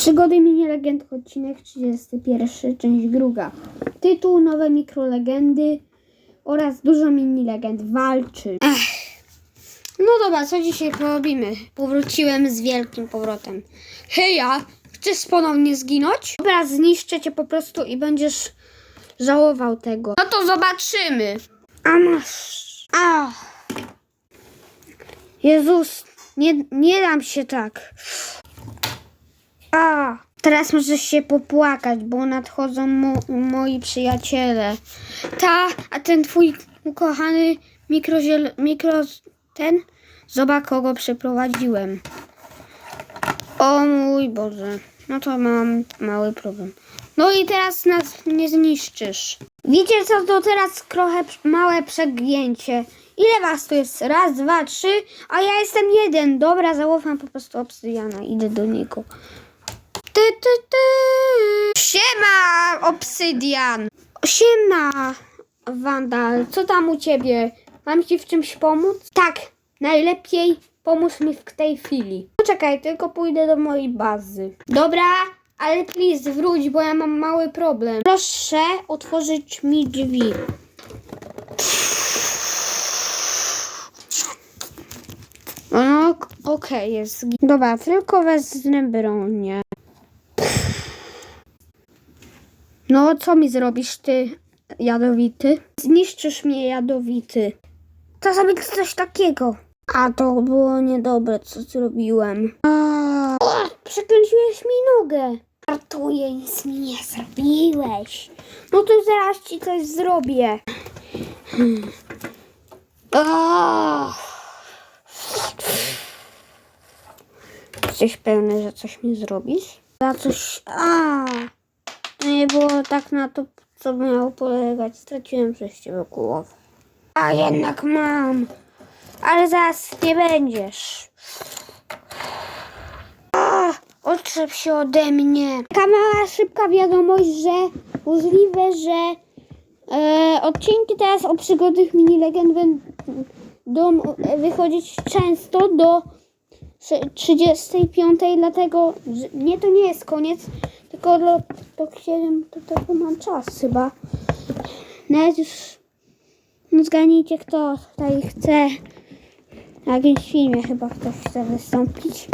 Przygody mini legend odcinek 31, część druga. Tytuł Nowe mikrolegendy oraz dużo mini legend walczy. No dobra, co dzisiaj porobimy? Powróciłem z wielkim powrotem. Heja, chcesz ponownie zginąć? Dobra, zniszczę cię po prostu i będziesz żałował tego. No to zobaczymy. A masz. A. Jezus, nie, nie dam się tak. A, teraz możesz się popłakać, bo nadchodzą mo- moi przyjaciele. Ta, a ten twój ukochany mikroziel... mikro... ten? Zobacz, kogo przyprowadziłem. O mój Boże. No to mam mały problem. No i teraz nas nie zniszczysz. Wiecie co, to teraz trochę małe przegięcie. Ile was tu jest? Raz, dwa, trzy, a ja jestem jeden. Dobra, zaufam po prostu obsydiana. Idę do niego. Ty, ty, ty. Siema, obsydian. Siema, Wandal. Co tam u ciebie? Mam ci w czymś pomóc? Tak, najlepiej pomóż mi w tej chwili. Poczekaj, tylko pójdę do mojej bazy. Dobra, ale please wróć, bo ja mam mały problem. Proszę otworzyć mi drzwi. No, ok- okej, jest. gi- Dobra, tylko wezmę bronię. No, co mi zrobisz, ty jadowity? Zniszczysz mnie, jadowity. To zrobić coś takiego. A to było niedobre, co zrobiłem. A, przekręciłeś mi nogę. Artuję, nic mi nie zrobiłeś. No to zaraz ci coś zrobię. O! Jesteś pewny, że coś mi zrobisz? Za coś... A! To nie było tak na to, co miało polegać. Straciłem przejście wokół głowy. A jednak mam. Ale zaraz nie będziesz. A, Odczep się ode mnie. Taka mała, szybka wiadomość, że możliwe, że e, odcinki teraz o przygodach mini legend będą wychodzić często do 35, dlatego nie, to nie jest koniec, tylko do, do 7, to tego mam czas chyba. Nawet już no zgadnijcie kto tutaj chce na jakimś filmie chyba ktoś chce wystąpić.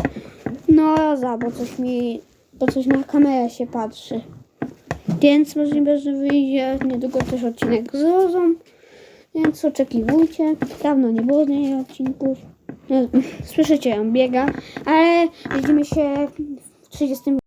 No za, bo coś mi, bo coś na kamerę się patrzy. Więc możliwe, że wyjdzie niedługo też odcinek z Rozą. Więc oczekiwujcie. Dawno nie było z niej odcinków. No, Słyszycie, ją biega, ale widzimy się w 30